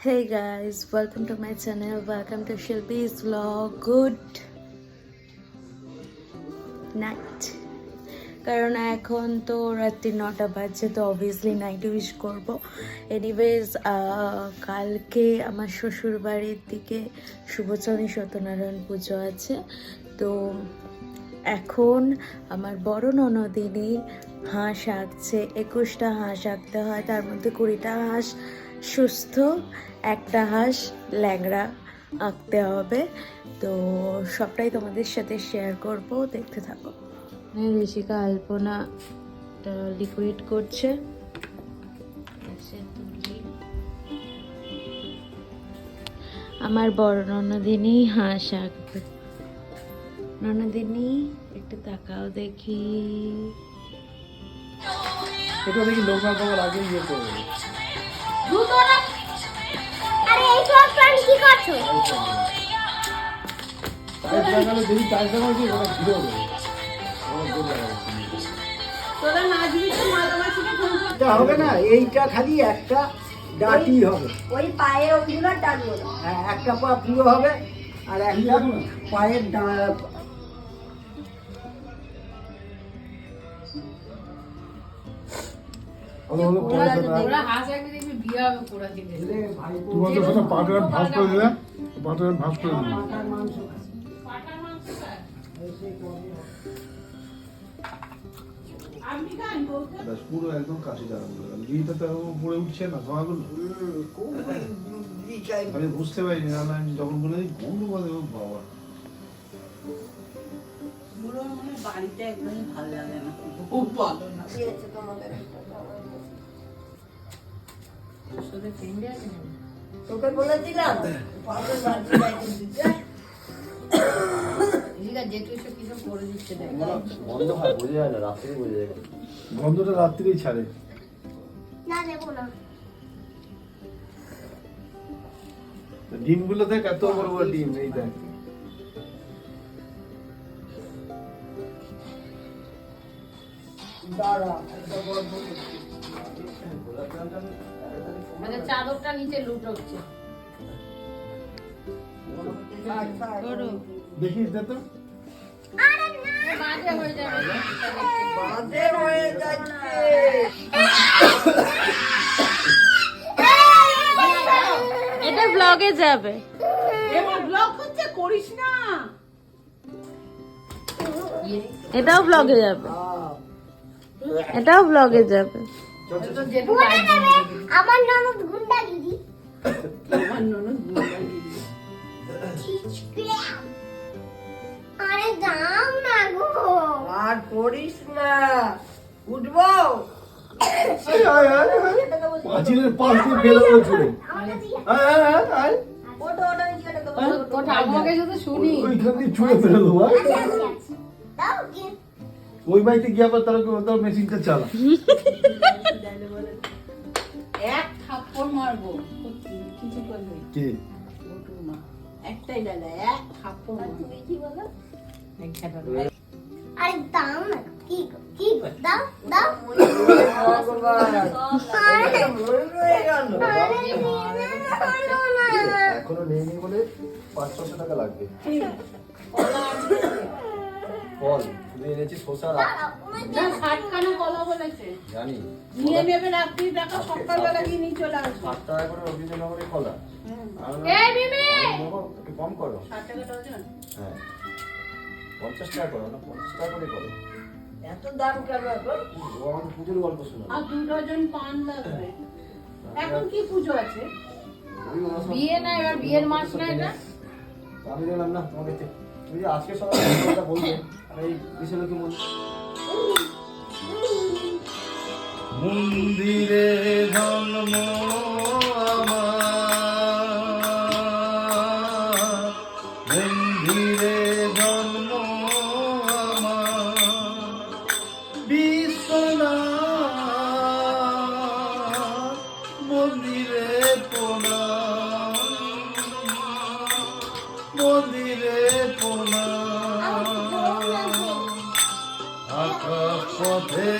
Hey guys, welcome to my channel. Welcome to Shilpi's vlog. Good night. কারণ এখন তো রাত্রি নটা বাজছে তো অবভিয়াসলি নাইট উইশ করব এনিওয়েজ কালকে আমার শ্বশুর বাড়ির দিকে শুভচরণী সত্যনারায়ণ পুজো আছে তো এখন আমার বড় ননদিনী হাঁস আঁকছে একুশটা হাঁস আঁকতে হয় তার মধ্যে কুড়িটা হাঁস সুস্থ একটা হাঁস ল্যাংড়া আঁকতে হবে। তো সবটাই তোমাদের সাথে শেয়ার করব দেখতে থাকো। ঋষিকা আলপনা লিকুইড করছে। আমার বড় ননদিনী হাঁস আঁকবে। ননদিনী একটু তাকাও দেখি। এটা দেখি লোকনাথ বাবার আগে ইয়ে করবে আরে এই সব কি করছ? টাইট লাগালে দেখি টাইট লাগালে কি ওরা ঘুরে হবে না এইটা খালি একটা ডাটি হবে। ওই পায়ের ওগুলো টানবো না হ্যাঁ, একটা পা পুরো হবে আর একটা পায়ের পাটার ভাস করে দিলে পাটার ভাস করে দিলে ব্যাস পুরো একদম লিটা তো এখন উঠছে না ধোঁয়াগুলো আমি বুঝতে পারিনি। না না, আমি যখন বলে দিই গন্ধ বলে ও বাবা কি হচ্ছে তোমাদের? তোকে হয়। না রাত্রে গন্ধটা রাত্রিরেই ছাড়ে। না দেবো না। ডিমগুলো দেখ এত বড় বড় ডিম এই দেখ। দাঁড়া। মানে চাদরটা নিচে লুট হচ্ছে থাক, থাক। দেখিস দে তো। মাঝে হয়ে যাবে। বাঁধে হয়ে যাচ্ছে। এটা ব্লগে যাবে। এটাও ব্লগে যাবে। এটাও ব্লগে যাবে আমার ননদ গুন্ডা দিদি ছিচক্রাম। আরে দাও না গো আর করিস না উঠবো পাঁচিলের পাশ দিয়ে। ওটা ওটা শুনি ওইখান দিয়ে ছুঁড়ে ফেলে দেবো ওই বাড়িতে গিয়ে আবার তারা তার মেশিনটা চালা এক থাপ্পড় মারবো। কিছু করবে? কে? একটাই দাদা এক থাপ্পড় মারবো। কি বলো? আরে দাও না দাও দাও। না এখনও নেই বলে পাঁচ ছশো টাকা লাগবে। ফল শুধু এনেছি শসা রাখ। না ষাটখানা কলা বলেছে। জানি। নিয়ে নেবে রাত্রি টাকা সকালবেলা গিয়ে নিয়ে চলে আসবে। ষাট টাকা করে রবীন্দ্রনগরের কলা। এই মিমি! একটু কম করো। ষাট টাকা ডজন হ্যাঁ। পঞ্চাশ টাকা করো না পঞ্চাশ টাকা করে করো। এত দাম কেন এখন? আমাকে পুজোর গল্প শোনো আর দু ডজন পান লাগবে। এখন কি পুজো আছে? বিয়ে না এবার বিয়ের মাস না? এটা আমি দেখলাম না তোমাকে তে- তুমি যে আজকে সবাই কথা বলবে এই বিষয় কি মন মন্দিরে জন্ম পথে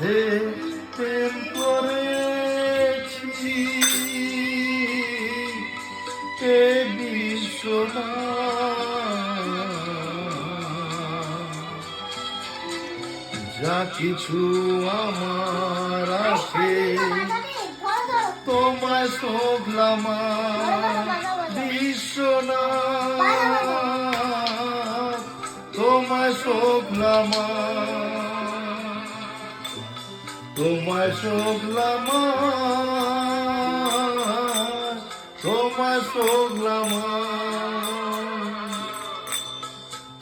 পথে প্রেম করেছি এ বিশ্বনাথ। যা কিছু আমার আছে তোমায় শোভলাম বিশ্বনাথ তোমায় শোভলাম তোমায় শোভলাম তোমায় শোভলাম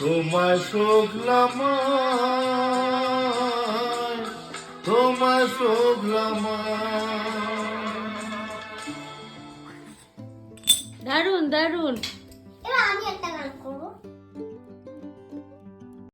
তোমায় শোভলাম তোমায় শোভলাম দারুণ দারুণ